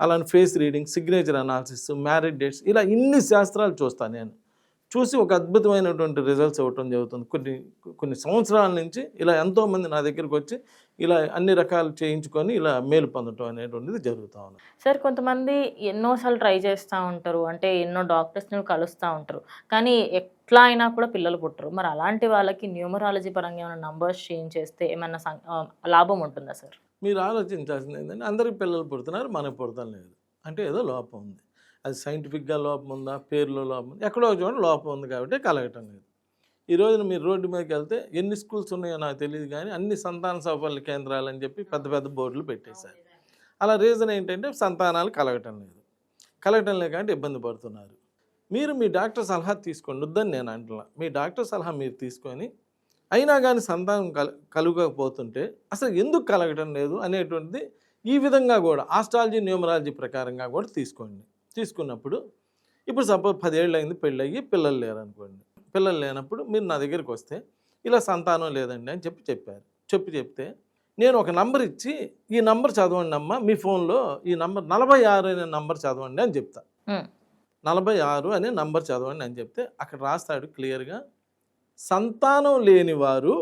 అలానే face reading signature analysis marriage dates ఇలా ఇన్ని శాస్త్రాలు చూస్తాను నేను. చూసి ఒక అద్భుతమైనటువంటి రిజల్ట్స్ ఇవ్వటం జరుగుతుంది. కొన్ని కొన్ని సంవత్సరాల నుంచి ఇలా ఎంతోమంది నా దగ్గరికి వచ్చి ఇలా అన్ని రకాలు చేయించుకొని ఇలా మేలు పొందటం అనేటువంటిది జరుగుతూ ఉంది. సార్ కొంతమంది ఎన్నోసార్లు ట్రై చేస్తూ ఉంటారు. అంటే ఎన్నో డాక్టర్స్ని కలుస్తూ ఉంటారు. కానీ ఇట్లా అయినా కూడా పిల్లలు పుట్టరు. మరి అలాంటి వాళ్ళకి న్యూమరాలజీ పరంగా ఏమైనా నంబర్స్ చేంజ్ చేస్తే ఏమైనా సం- లాభం ఉంటుందా సార్? మీరు ఆలోచించాల్సింది ఏంటంటే అందరికి పిల్లలు పుడుతున్నారు మనకు పుడతాం లేదు. అంటే ఏదో లోపం ఉంది. అది సైంటిఫిక్గా లోపం ఉందా పేర్లో లోపం ఉంది ఎక్కడో చూడండి లోపం ఉంది కాబట్టి కలగటం లేదు. ఈ రోజున మీరు రోడ్డు మీదకి వెళ్తే ఎన్ని స్కూల్స్ ఉన్నాయో నాకు తెలియదు కానీ అన్ని సంతాన సఫల కేంద్రాలు అని చెప్పి పెద్ద పెద్ద బోర్డులు పెట్టేశారు. అలా రీజన్ ఏంటంటే సంతానాలు కలగటం లేదు. కలగటం లేకంటే ఇబ్బంది పడుతున్నారు. మీరు మీ డాక్టర్ సలహా తీసుకోండి వద్దని నేను అంటున్నా. మీ డాక్టర్ సలహా మీరు తీసుకొని అయినా కానీ సంతానం కల కలగకపోతుంటే అసలు ఎందుకు కలగటం లేదు అనేటువంటిది ఈ విధంగా కూడా ఆస్ట్రాలజీ న్యూమరాలజీ ప్రకారంగా కూడా తీసుకోండి. తీసుకున్నప్పుడు ఇప్పుడు సపోజ్ పదేళ్ళు అయింది పెళ్ళయ్యి పిల్లలు లేరు అనుకోండి పిల్లలు లేనప్పుడు మీరు నా దగ్గరికి వస్తే ఇలా సంతానం లేదండి అని చెప్పి చెప్పారు. చెప్పి చెప్తే నేను ఒక నంబర్ ఇచ్చి ఈ నంబర్ చదవండి అమ్మా మీ ఫోన్లో ఈ నంబర్ నలభై ఆరు అనే నంబర్ చదవండి అని చెప్తా. నలభై ఆరు అనే నంబర్ చదవండి అని చెప్తే అక్కడ రాస్తాడు క్లియర్గా. సంతానం లేని వారు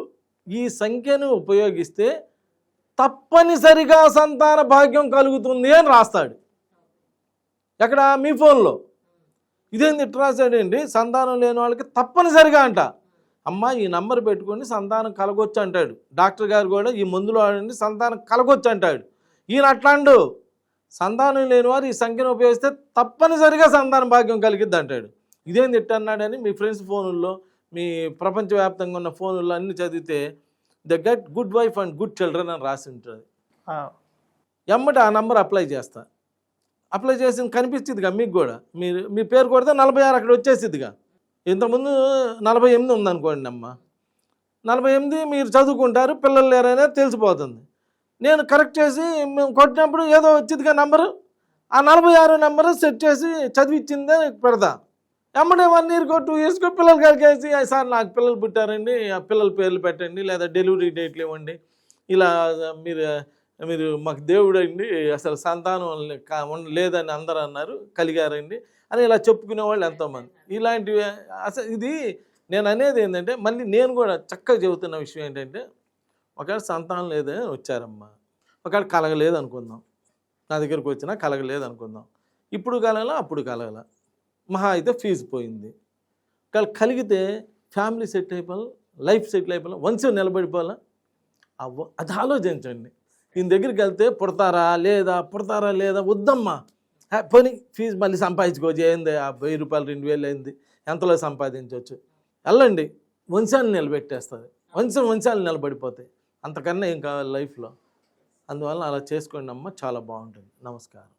ఈ సంఖ్యను ఉపయోగిస్తే తప్పనిసరిగా సంతాన భాగ్యం కలుగుతుంది అని రాస్తాడు. ఎక్కడ? మీ ఫోన్లో. ఇదేంది ఇట్ రాశాడండి? సంతానం లేని వాళ్ళకి తప్పనిసరిగా అంట. అమ్మ ఈ నంబర్ పెట్టుకొని సంతానం కలగొచ్చు అంటాడు. డాక్టర్ గారు కూడా ఈ మందులో వాడండి సంతానం కలగొచ్చు అంటాడు. ఈయన అట్లాండు సంతానం లేని వారు ఈ సంఖ్యను ఉపయోగిస్తే తప్పనిసరిగా సంతాన భాగ్యం కలిగిద్ది అంటాడు. ఇదేంది ఇట్ట అన్నాడని మీ ఫ్రెండ్స్ ఫోనుల్లో మీ ప్రపంచవ్యాప్తంగా ఉన్న ఫోనుల్లో అన్ని చదివితే the get good wife and good children అని రాసి ఉంటుంది. ఎమ్మటి ఆ నంబర్ అప్లై చేస్తా. అప్లై చేసింది కనిపిస్తుందిగా మీకు కూడా. మీరు మీ పేరు కొడితే నలభై ఆరు అక్కడ వచ్చేసిద్దిగా. ఇంతకుముందు నలభై ఎనిమిది ఉందనుకోండి అమ్మ. నలభై ఎనిమిది మీరు చదువుకుంటారు పిల్లలు లేరనేది తెలిసిపోతుంది. నేను కరెక్ట్ చేసి మేము కొట్టినప్పుడు ఏదో వచ్చిందిగా నెంబరు ఆ నలభై ఆరు నెంబర్ సెట్ చేసి చదివిచ్చిందే పెడతా. ఎమ్మడే వన్ ఇయర్కో టూ ఇయర్స్కో పిల్లలు కలిగేసి "ఆ, సార్ నాకు పిల్లలు పుట్టారండి ఆ పిల్లల పేర్లు పెట్టండి లేదా డెలివరీ డేట్లు ఇవ్వండి. ఇలా మీరు మీరు మాకు దేవుడు అండి అసలు సంతానం లేదని అందరూ అన్నారు కలిగారండి. అని ఇలా చెప్పుకునే వాళ్ళు ఎంతోమంది. ఇలాంటివి అసలు ఇది నేను అనేది ఏంటంటే మళ్ళీ నేను కూడా చక్కగా చెబుతున్న విషయం ఏంటంటే ఒకవేళ సంతానం లేదని వచ్చారమ్మా. ఒకవేళ కలగలేదు అనుకుందాం. నా దగ్గరకు వచ్చినా కలగలేదు అనుకుందాం. ఇప్పుడు కలగల అప్పుడు కలగల. మహా అయితే ఫీజు పోయింది. ఒకవేళ కలిగితే ఫ్యామిలీ సెట్ అయిపోవాలి లైఫ్ సెటిల్ అయిపోవాలి వంశం నిలబడిపోవాలా? అవ్వ అది ఆలోచించండి. దీని దగ్గరికి వెళ్తే పుడతారా లేదా పుడతారా లేదా వద్దమ్మా. పోనీ ఫీజు మళ్ళీ సంపాదించుకోవచ్చు ఏంది ఆ వెయ్యి రూపాయలు రెండు వేలు అయింది. ఎంతలో సంపాదించవచ్చు వెళ్ళండి. వంశాన్ని నిలబెట్టేస్తుంది. వంశం వంశాలు నిలబడిపోతాయి. అంతకన్నా ఏం కావాలి లైఫ్లో. అందువల్ల అలా చేసుకోండి అమ్మ చాలా బాగుంటుంది. నమస్కారం.